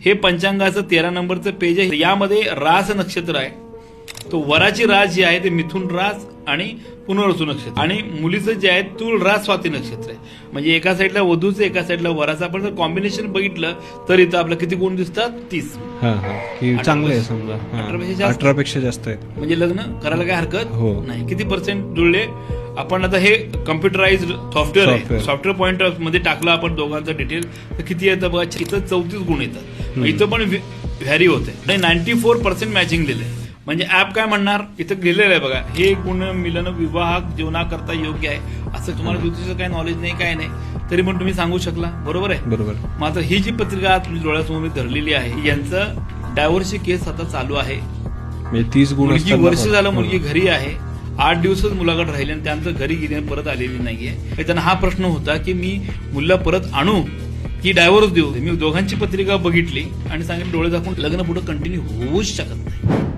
हे पंचांगाचं तेरा नंबरचं पेज आहे. यामध्ये रास नक्षत्र आहे. तो वराची रास जी आहे ते मिथुन रास आणि पुनर्वसू नक्षत्र. आणि मुलीचं जे आहे तुळ रास स्वाती नक्षत्र आहे. म्हणजे एका साईडला वधूचं एका साईडला वराचं. आपण जर कॉम्बिनेशन बघितलं तर इथं आपलं किती गुण दिसतात? तीस की चांगलं आहे समजा. अठरापेक्षा. जास्त? अठरापेक्षा जास्त आहे म्हणजे लग्न करायला काय हरकत हो. नाही. किती पर्सेंट जुळले? आपण आता हे कम्प्युटराइज सॉफ्टवेअर आहे. सॉफ्टवेअर पॉईंटमध्ये टाकलं आपण दोघांचं डिटेल तर किती येतं बघा? इथं चौतीस गुण येतात. इथं पण व्हॅरी होते. नाईन्टी फोर पर्सेंट मॅचिंग दिले. म्हणजे ऍप काय म्हणणार? इथं लिहिलेलं आहे बघा. हे गुण मिलन विवाह जीवनाकरता योग्य आहे. असं तुम्हाला ज्योतिषाचं काही नॉलेज नाही काय नाही. तरी पण तुम्ही सांगू शकला. बरोबर आहे? बरोबर. मात्र ही जी पत्रिका तुमच्या डोळ्यासमोर मी धरलेली आहे यांचं डायव्हर्सची केस आता चालू आहे. म्हणजे तीस गुण वर्ष झालं मुलगी घरी आहे. आठ दिवसच मुलाखत राहिली आणि त्यानंतर घरी गेली आणि परत आलेली नाहीये. त्यांना हा प्रश्न होता की मी मुलगा परत आणू की डायव्हर्स देऊ? मी दोघांची पत्रिका बघितली आणि सांगितलं डोळे दाखवून लग्न पुढे कंटिन्यू होऊच शकत नाही.